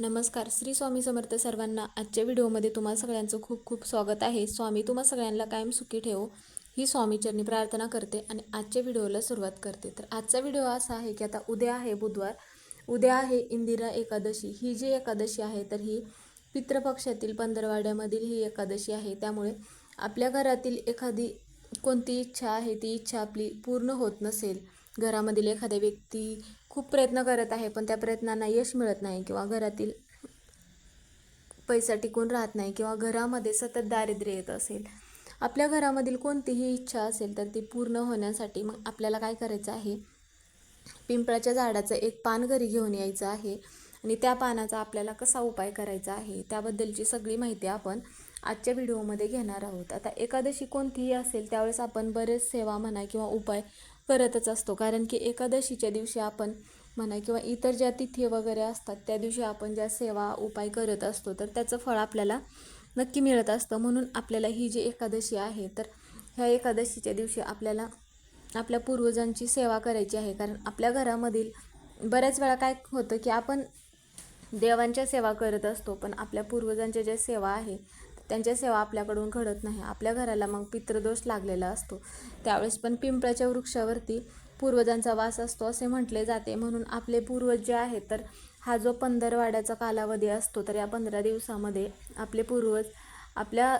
नमस्कार श्री स्वामी समर्थ सर्वांना आजच्या व्हिडिओमध्ये तुम्हा सगळ्यांचं खूप खूप स्वागत आहे. स्वामी तुम्हा सगळ्यांना कायम सुखी ठेवो. ही स्वामीचरणी प्रार्थना करते आणि आजच्या व्हिडिओला सुरुवात करते. तर आजचा व्हिडिओ असा आहे की आता उद्या आहे बुधवार. उद्या आहे इंदिरा एकादशी. ही जी एकादशी आहे तर ही पितृपक्षातील पंधरवाड्यामधील ही एकादशी आहे. त्यामुळे आपल्या घरातील एखादी कोणती इच्छा आहे ती इच्छा आपली पूर्ण होत नसेल. घरामधील एखाद्या व्यक्ती खूप प्रयत्न करत आहे पण त्या प्रयत्नांना यश मिळत नाही किंवा घरातील पैसा टिकून राहत नाही किंवा घरामध्ये सतत दारिद्र्य येत असेल. आपल्या घरामधील कोणतीही इच्छा असेल तर ती पूर्ण होण्यासाठी मग आपल्याला काय करायचं आहे? पिंपळाच्या झाडाचं एक पान घरी घेऊन यायचं आहे आणि त्या पानाचा आपल्याला कसा उपाय करायचा आहे त्याबद्दलची सगळी माहिती आपण आजच्या व्हिडिओमध्ये घेणार आहोत. आता एकादशी कोणतीही असेल त्यावेळेस आपण बरेच सेवा म्हणा किंवा उपाय करतच असतो. कारण की एकादशीच्या दिवशी आपण म्हणा किंवा इतर ज्या तिथी वगैरे असतात त्या दिवशी आपण ज्या सेवा उपाय करत असतो तर त्याचं फळ आपल्याला नक्की मिळत असतं. म्हणून आपल्याला ही जी एकादशी आहे तर ह्या एकादशीच्या दिवशी आपल्याला आपल्या पूर्वजांची सेवा करायची आहे. कारण आपल्या घरामधील बऱ्याच वेळा काय होतं की आपण देवांच्या सेवा करत असतो पण आपल्या पूर्वजांच्या ज्या सेवा आहे त्यांच्या सेवा आपल्याकडून घडत नाही. आपल्या घराला मग पितृदोष लागलेला असतो. त्यावेळेस पण पिंपळाच्या वृक्षावरती पूर्वजांचा वास असतो असे म्हटले जाते. म्हणून आपले पूर्वज जे आहेत तर हा जो पंधरवाड्याचा कालावधी असतो तर या पंधरा दिवसामध्ये आपले पूर्वज आपल्या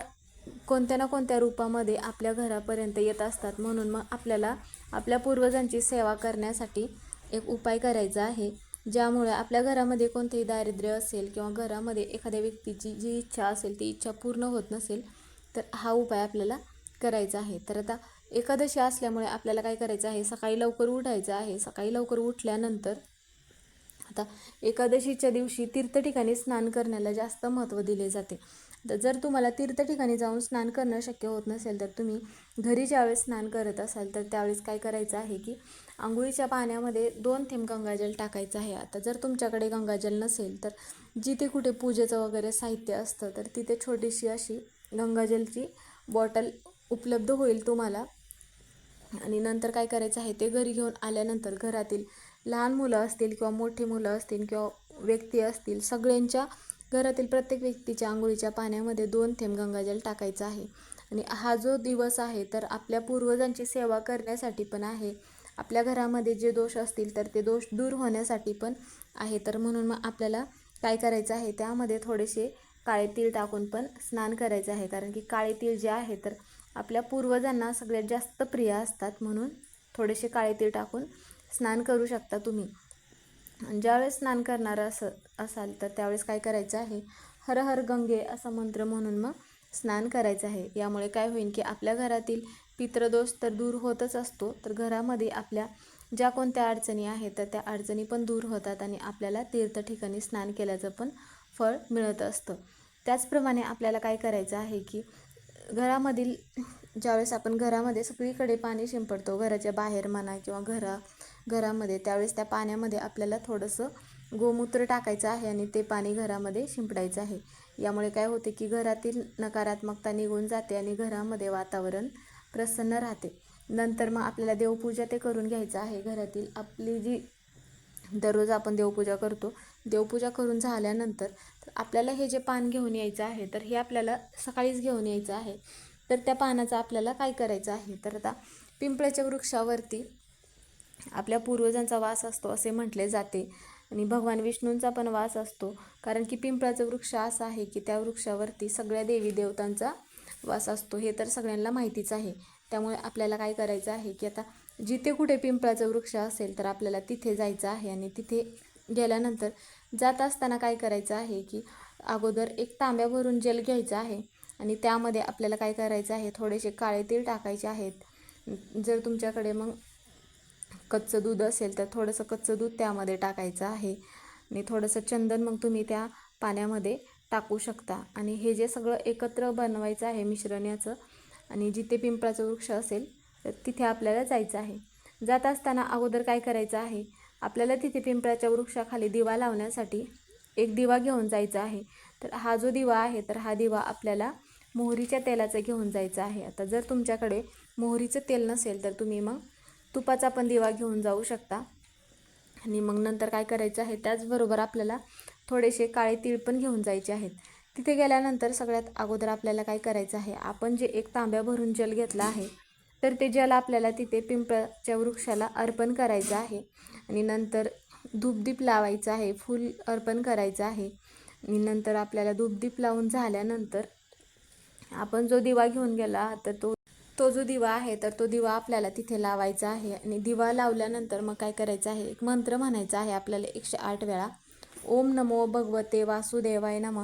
कोणत्या ना कोणत्या रूपामध्ये आपल्या घरापर्यंत येत असतात. म्हणून मग आपल्याला आपल्या पूर्वजांची सेवा करण्यासाठी एक उपाय करायचा आहे. ज्यामुळे आपल्या घरामध्ये कोणतेही दारिद्र्य असेल किंवा घरामध्ये एखाद्या व्यक्तीची जी इच्छा असेल ती इच्छा पूर्ण होत नसेल तर हा उपाय आपल्याला करायचा आहे. तर आता एकादशी असल्यामुळे आपल्याला काय करायचं आहे? सकाळी लवकर उठायचं आहे. सकाळी लवकर उठल्यानंतर आता एकादशीच्या दिवशी तीर्थ ठिकाणी स्नान करण्याला जास्त महत्त्व दिले जाते. तर जर तुम्हाला तीर्थ ठिकाणी जाऊन स्नान करणं शक्य होत नसेल तर तुम्ही घरी ज्यावेळेस स्नान करत असाल तर त्यावेळेस काय करायचं आहे की आंघोळीच्या पाण्यामध्ये दोन थेंब गंगाजल टाकायचं आहे. आता जर तुमच्याकडे गंगाजल नसेल तर जिथे कुठे पूजेचं वगैरे साहित्य असतं तर तिथे छोटीशी अशी गंगाजलची बॉटल उपलब्ध होईल तुम्हाला. आणि नंतर काय करायचं आहे ते घरी घेऊन आल्यानंतर घरातील लहान मुलं असतील किंवा मोठी मुलं असतील किंवा व्यक्ती असतील सगळ्यांच्या घरातील प्रत्येक व्यक्तीच्या आंघोळीच्या पाण्यामध्ये दोन थेंब गंगाजल टाकायचं आहे. आणि हा जो दिवस आहे तर आपल्या पूर्वजांची सेवा करण्यासाठी पण आहे. आपल्या घरामध्ये जे दोष असतील तर ते दोष दूर होण्यासाठी पण आहे. तर म्हणून मग आपल्याला काय करायचं आहे? त्यामध्ये थोडेसे काळे तीळ टाकून पण स्नान करायचं आहे. कारण की काळे तीळ जे आहे तर आपल्या पूर्वजांना सगळ्यात जास्त प्रिय असतात. म्हणून थोडेसे काळे तीळ टाकून स्नान करू शकता तुम्ही. ज्यावेळेस स्नान करणार अस असाल तर त्यावेळेस काय करायचं आहे? हर हर गंगे असा मंत्र म्हणून मग स्नान करायचं आहे. यामुळे काय होईल की आपल्या घरातील पितृदोष तर दूर होतच असतो. तर घरामध्ये आपल्या ज्या कोणत्या अडचणी आहेत तर त्या अडचणी पण दूर होतात आणि आपल्याला तीर्थ ठिकाणी स्नान केल्याचं पण फळ मिळत असतं. त्याचप्रमाणे आपल्याला काय करायचं आहे की घरामधील ज्यावेळेस आपण घरामध्ये सगळीकडे पाणी शिंपडतो घराच्या बाहेर म्हणा किंवा घरा घरामध्ये त्यावेळेस त्या पाण्यामध्ये आपल्याला थोडंसं गोमूत्र टाकायचं आहे आणि ते पाणी घरामध्ये शिंपडायचं आहे. यामुळे काय होते की घरातील नकारात्मकता निघून जाते आणि घरामध्ये वातावरण प्रसन्न राहते. नंतर मग आपल्याला देवपूजा ते करून घ्यायचं आहे घरातील. आपली जी दररोज आपण देवपूजा करतो देवपूजा करून झाल्यानंतर तर आपल्याला हे जे पान घेऊन यायचं आहे तर हे आपल्याला सकाळीच घेऊन यायचं आहे. तर त्या पानाचं आपल्याला काय करायचं आहे? तर आता पिंपळाच्या वृक्षावरती आपल्या पूर्वजांचा वास असतो असे म्हटले जाते आणि भगवान विष्णूंचा पण वास असतो. कारण की पिंपळाचं वृक्ष असं आहे की त्या वृक्षावरती सगळ्या देवी देवतांचा वास असतो हे तर सगळ्यांना माहितीच आहे. त्यामुळे आपल्याला काय करायचं आहे की आता जिथे कुठे पिंपळाचं वृक्ष असेल तर आपल्याला तिथे जायचं आहे आणि तिथे गेल्यानंतर जात असताना काय करायचं आहे की अगोदर एक तांब्यावरून जेल घ्यायचं आहे आणि त्यामध्ये आपल्याला काय करायचं आहे थोडेसे काळे तेल टाकायचे आहेत. जर तुमच्याकडे मग कच्चं दूध असेल तर थोडंसं कच्चं दूध त्यामध्ये टाकायचं आहे आणि थोडंसं चंदन मग तुम्ही त्या पाण्यामध्ये टाकू शकता. आणि हे जे सगळं एकत्र बनवायचं आहे मिश्रण याचं आणि जिथे पिंपळाचं वृक्ष असेल तर तिथे आपल्याला जायचं आहे. जात असताना अगोदर काय करायचं आहे? आपल्याला तिथे पिंपळाच्या वृक्षाखाली दिवा लावण्यासाठी एक दिवा घेऊन जायचा आहे. तर हा जो दिवा आहे तर हा दिवा आपल्याला मोहरीच्या तेलाचं घेऊन जायचं आहे. आता जर तुमच्याकडे मोहरीचं तेल नसेल तर तुम्ही मग तुपाचा पण दिवा घेऊन जाऊ शकता. आणि मग नंतर काय करायचं आहे त्याचबरोबर आपल्याला थोडेसे काळे तीळ पण घेऊन जायचे आहेत. तिथे गेल्यानंतर सगळ्यात अगोदर आपल्याला काय करायचं आहे आपण जे एक तांब्या भरून जल घेतला आहे तर ते जल आपल्याला तिथे पिंपळाच्या वृक्षाला अर्पण करायचं आहे. आणि नंतर धूपदीप लावायचं आहे फूल अर्पण करायचं आहे. आणि नंतर आपल्याला धूपदीप लावून झाल्यानंतर आपण जो दिवा घेऊन गेला तर तो तो जो दिवा आहे तर तो दिवा आपल्याला तिथे लावायचा आहे. आणि दिवा लावल्यानंतर मग काय करायचं आहे? एक मंत्र म्हणायचा आहे आपल्याला एकशे आठ वेळा. ओम नमो भगवते वासुदेवाय नम.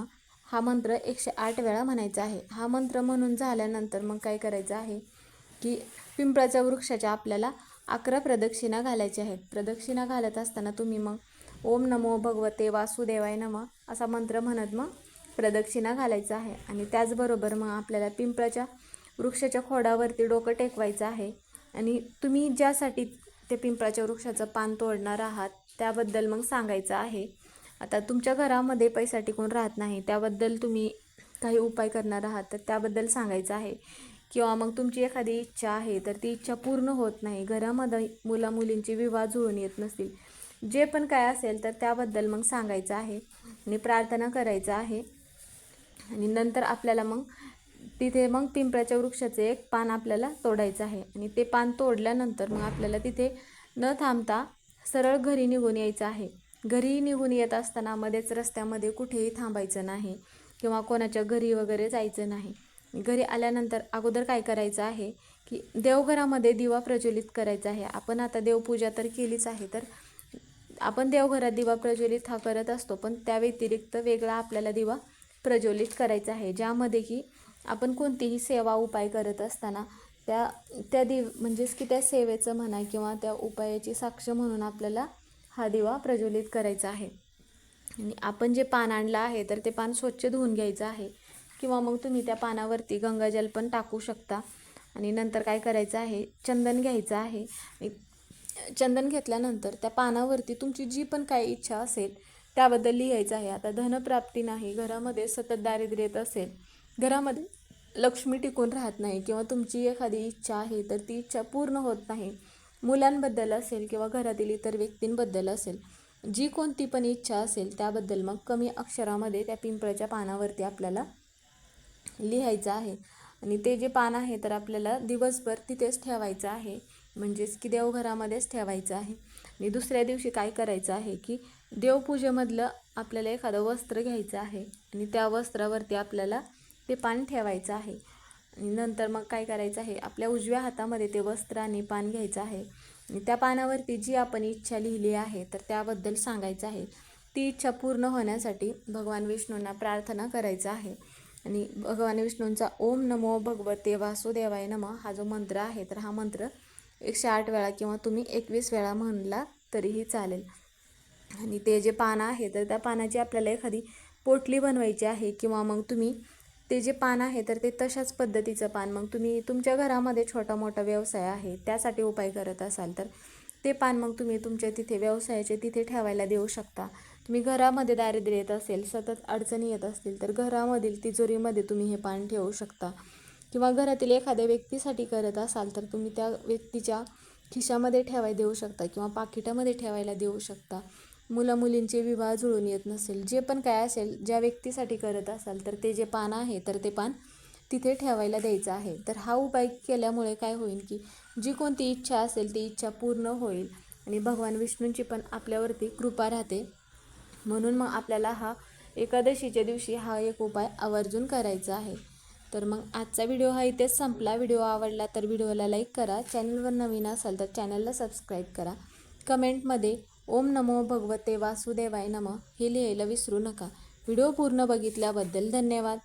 हा मंत्र एकशे आठ वेळा म्हणायचा आहे. हा मंत्र म्हणून झाल्यानंतर मग काय करायचं आहे की पिंपळाच्या वृक्षाच्या आपल्याला अकरा प्रदक्षिणा घालायच्या आहेत. प्रदक्षिणा घालत असताना तुम्ही मग ओम नमो भगवते वासुदेवाय नम असा मंत्र म्हणत मग प्रदक्षिणा घालायचा आहे. आणि त्याचबरोबर मग आपल्याला पिंपळाच्या वृक्षाच्या खोडावरती डोकं टेकवायचं आहे. आणि तुम्ही ज्यासाठी ते पिंपळाच्या वृक्षाचं पान तोडणार आहात त्याबद्दल मग सांगायचं आहे. आता तुमच्या घरामध्ये पैसा टिकून राहत नाही त्याबद्दल तुम्ही काही उपाय करणार आहात तर त्याबद्दल सांगायचं आहे. किंवा मग तुमची एखादी इच्छा आहे तर ती इच्छा पूर्ण होत नाही. घरामध्ये मुलामुलींची विवाह जुळून येत नसतील. जे पण काय असेल तर त्याबद्दल मग सांगायचं आहे. आणि प्रार्थना करायचं आहे. आणि नंतर आपल्याला मग तिथे मग पिंपळाच्या वृक्षाचे एक पान आपल्याला तोडायचं आहे. आणि ते पान तोडल्यानंतर मग आपल्याला तिथे न थांबता सरळ घरी निघून यायचं आहे. घरी निघून येत असताना मध्येच रस्त्यामध्ये कुठेही थांबायचं नाही किंवा कोणाच्या घरी वगैरे जायचं नाही. घरी आल्यानंतर अगोदर काय करायचं आहे की देवघरामध्ये दिवा प्रज्वलित करायचा आहे. आपण आता देवपूजा तर केलीच आहे तर आपण देवघरात दिवा प्रज्वलित हा करत असतो पण त्या व्यतिरिक्त वेगळा आपल्याला दिवा प्रज्वलित करायचा आहे ज्यामध्ये की आपण कोणतीही सेवा उपाय करत असताना त्या त्या दिव म्हणजेच की त्या सेवेचं म्हणा किंवा त्या उपायाची साक्ष म्हणून आपल्याला हा दिवा प्रज्वलित करायचा आहे. आणि आपण जे पान आणलं आहे तर ते पान स्वच्छ धुवून घ्यायचं आहे. किंवा मग तुम्ही त्या पानावरती गंगाजल पण टाकू शकता. आणि नंतर काय करायचं आहे चंदन घ्यायचं आहे. आणि चंदन घेतल्यानंतर त्या पानावरती तुमची जी पण काय इच्छा असेल त्याबद्दल लिहायचं आहे. आता धनप्राप्ती नाही घरामध्ये सतत दारिद्र्य येत असेल घरामध्ये लक्ष्मी टिकून राहत नाही किंवा तुमची एखादी इच्छा आहे तर ती इच्छा पूर्ण होत नाही. मुलांबद्दल असेल किंवा घरातील इतर व्यक्तींबद्दल असेल जी कोणती पण इच्छा असेल त्याबद्दल मग कमी अक्षरामध्ये त्या पिंपळाच्या पानावरती आपल्याला लिहायचं आहे. आणि ते जे पान आहे तर आपल्याला दिवसभर तिथेच ठेवायचं आहे. म्हणजेच की देवघरामध्येच ठेवायचं आहे. आणि दुसऱ्या दिवशी काय करायचं आहे की देवपूजेमधलं आपल्याला एखादं वस्त्र घ्यायचं आहे. आणि त्या वस्त्रावरती आपल्याला ते पान ठेवायचं आहे. आणि नंतर मग काय करायचं आहे? आपल्या उजव्या हातामध्ये ते वस्त्र आणि पान घ्यायचं आहे. आणि त्या पानावरती जी आपण इच्छा लिहिली आहे तर त्याबद्दल सांगायचं आहे. ती इच्छा पूर्ण होण्यासाठी भगवान विष्णूंना प्रार्थना करायचं आहे. आणि भगवान विष्णूंचा ओम नमो भगवते वासुदेवाय नम हा जो मंत्र आहे तर हा मंत्र एकशे आठ वेळा किंवा तुम्ही एकवीस वेळा म्हणला तरीही चालेल. आणि ते जे पानं आहे तर त्या पानाची आपल्याला एखादी पोटली बनवायची आहे किंवा मग तुम्ही ते जे पान आहे तर ते तशाच पद्धतीचं पान. मग तुम्ही तुमच्या घरामध्ये छोटा मोठा व्यवसाय आहे त्यासाठी उपाय करत असाल तर ते पान मग तुम्ही तुमच्या तिथे व्यवसायाचे तिथे ठेवायला देऊ शकता. तुम्ही घरामध्ये दारिद्र्य येत असेल सतत अडचणी येत असतील तर घरामधील तिजोरीमध्ये तुम्ही हे पान ठेवू शकता. किंवा घरातील एखाद्या व्यक्तीसाठी करत असाल तर तुम्ही त्या व्यक्तीच्या खिशामध्ये ठेवाय देऊ शकता किंवा पाकिटामध्ये ठेवायला देऊ शकता. मुलं मुलींचे विवाह जुळून येत नसेल. जे पण काय असेल ज्या व्यक्तीसाठी करत असाल तर ते जे पान आहे तर ते पान तिथे ठेवायला द्यायचं आहे. तर हा उपाय केल्यामुळे काय होईल की जी कोणती इच्छा असेल ती इच्छा पूर्ण होईल आणि भगवान विष्णूंची पण आपल्यावरती कृपा राहते. म्हणून मग आपल्याला हा एकादशीच्या दिवशी हा एक उपाय आवर्जून करायचा आहे. तर मग आजचा व्हिडिओ हा इथेच संपला. व्हिडिओ आवडला तर व्हिडिओला लाईक करा. चॅनलवर नवीन असाल तर चॅनलला सबस्क्राईब करा. कमेंटमध्ये ओम नमो भगवते वासुदेवाय नम हे लिहायला विसरू नका व्हिडिओ पूर्ण बघितल्याबद्दल धन्यवाद